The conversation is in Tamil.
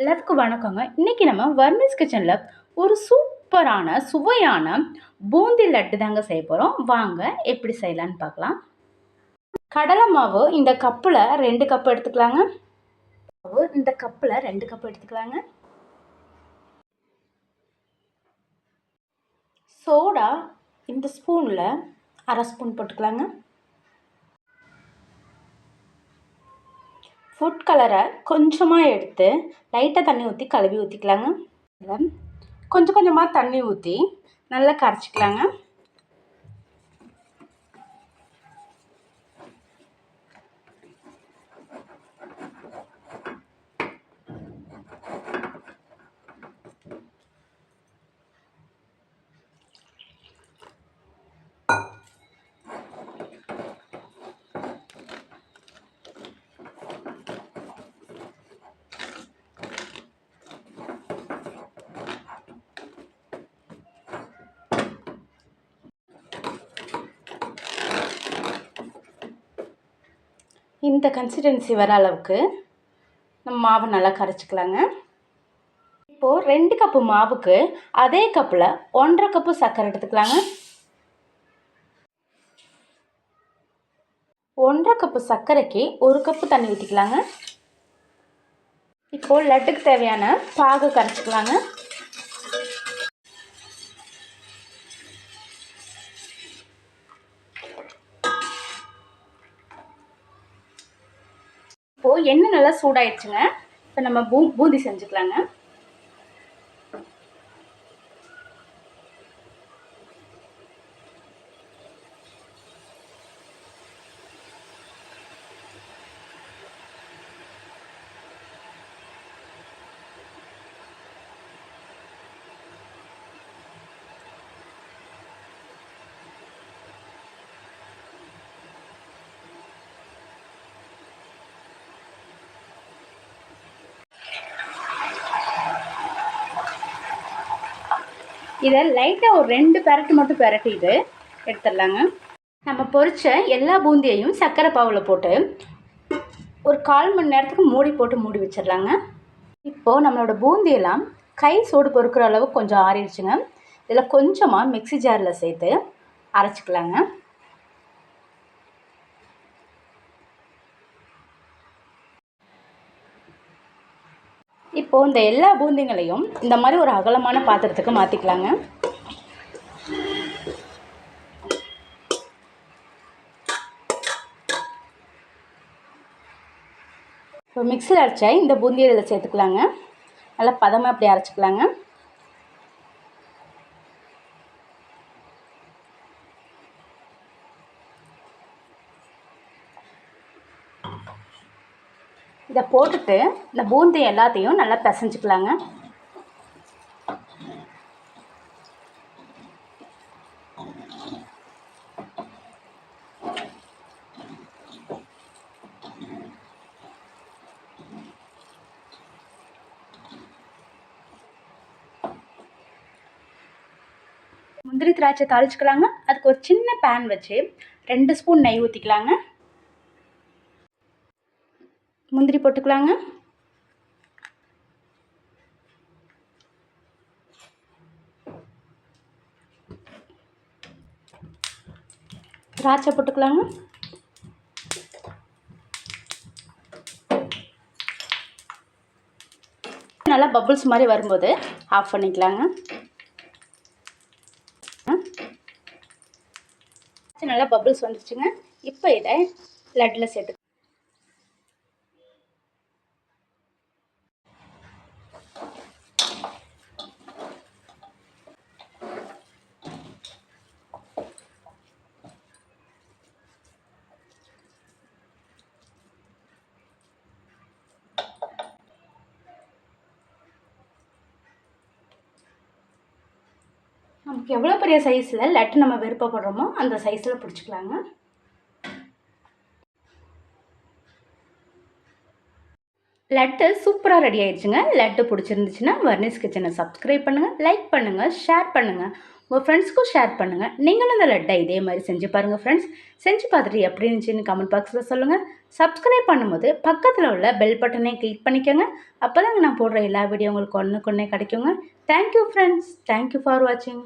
எல்லாத்துக்கும் வணக்கங்க. இன்றைக்கி நம்ம வர்மிஸ் கிச்சனில் ஒரு சூப்பரான சுவையான பூந்தி லட்டு தாங்க செய்ய போகிறோம் வாங்க எப்படி செய்யலான்னு பார்க்கலாம். கடலை மாவு இந்த கப்பில் ரெண்டு கப் எடுத்துக்கலாங்க. மாவு இந்த கப்பில் ரெண்டு கப் எடுத்துக்கலாங்க. சோடா இந்த ஸ்பூனில் அரை ஸ்பூன் போட்டுக்கலாங்க. ஃபுட் கலரை கொஞ்சமாக எடுத்து லைட்டாக தண்ணி ஊற்றி கழுவி ஊற்றிக்கலாங்க கொஞ்சம் கொஞ்சமாக தண்ணி ஊற்றி நல்லா கரைச்சிக்கலாங்க. இந்த கன்சிஸ்டன்சி வர அளவுக்கு நம்ம மாவை நல்லா கரைச்சிக்கலாங்க. இப்போது ரெண்டு கப்பு மாவுக்கு அதே கப்பில் ஒன்றரை கப்பு சர்க்கரை எடுத்துக்கலாங்க. ஒன்றரை கப்பு சர்க்கரைக்கு ஒரு கப்பு தண்ணி ஊற்றிக்கலாங்க இப்போது லட்டுக்கு தேவையான பாகு கரைச்சிக்கலாங்க. இப்போது எண்ணெய் நல்லா சூடாயிடுச்சுங்க? இப்போ நம்ம பூ பூந்தி செஞ்சுக்கலாங்க. இதை லைட்டாக ஒரு ரெண்டு பெரட்டு மட்டும் பெரட்டிட்டு எடுத்துடலாங்க. நம்ம பொரிச்ச எல்லா பூந்தியையும் சர்க்கரை பாவில் போட்டு ஒரு கால் மணி நேரத்துக்கு மூடி போட்டு மூடி வச்சிடலாங்க. இப்போது நம்மளோட பூந்தியெல்லாம் கை சூடு பொறுக்கிற அளவுக்கு கொஞ்சம் ஆறிடுச்சுங்க. இதில் கொஞ்சமாக மிக்ஸி ஜாரில் சேர்த்து அரைச்சிக்கலாங்க. இப்போது இந்த எல்லா பூந்திங்களையும் இந்த மாதிரி ஒரு அகலமான பாத்திரத்துக்கு மாற்றிக்கலாங்க இப்போ மிக்சியில் அரைச்சா இந்த பூந்தியை இதில் சேர்த்துக்கலாங்க. நல்லா பதமாக அப்படி அரைச்சிக்கலாங்க. இதை போட்டுட்டு இந்த பூந்தி எல்லாத்தையும் நல்லா பிசைஞ்சிக்கலாங்க. முந்திரி திராட்சை தாளிச்சுக்கலாங்க. அதுக்கு ஒரு சின்ன பேன் வச்சு ரெண்டு ஸ்பூன் நெய் ஊற்றிக்கலாங்க முந்திரி போட்டுக்கலாங்க. திராட்சை போட்டுக்கலாங்க. நல்லா பபுள்ஸ் மாதிரி வரும்போது ஆஃப் பண்ணிக்கலாங்க. நல்லா பபுள்ஸ் வந்துச்சுங்க இப்போ இதை லட்டில் சேர்த்து எவ்வளோ பெரிய சைஸில் லட்டு நம்ம விருப்பப்படுறோமோ அந்த சைஸில் பிடிச்சிக்கலாங்க. லட்டு சூப்பராக ரெடி ஆயிடுச்சுங்க. லட்டு பிடிச்சிருந்துச்சுன்னா வர்னிஸ் கிச்சனை சப்ஸ்கிரைப் பண்ணுங்கள் லைக் பண்ணுங்கள் ஷேர் பண்ணுங்கள் உங்கள் ஃப்ரெண்ட்ஸ்க்கும் ஷேர் பண்ணுங்கள் நீங்களும் இந்த லட்டை இதே மாதிரி செஞ்சு பாருங்கள் ஃப்ரெண்ட்ஸ் செஞ்சு பார்த்துட்டு எப்படி இருந்துச்சுன்னு கமெண்ட் பாக்ஸில் சொல்லுங்கள் சப்ஸ்கிரைப் பண்ணும்போது பக்கத்தில் உள்ள பெல் பட்டனை கிளிக் பண்ணிக்கோங்க. அப்போ தாங்க நான் போடுற எல்லா வீடியோ உங்களுக்கு ஒன்றுக்கு ஒன்றே கிடைக்குங்க. தேங்க்யூ ஃப்ரெண்ட்ஸ் தேங்க்யூ ஃபார் வாட்சிங்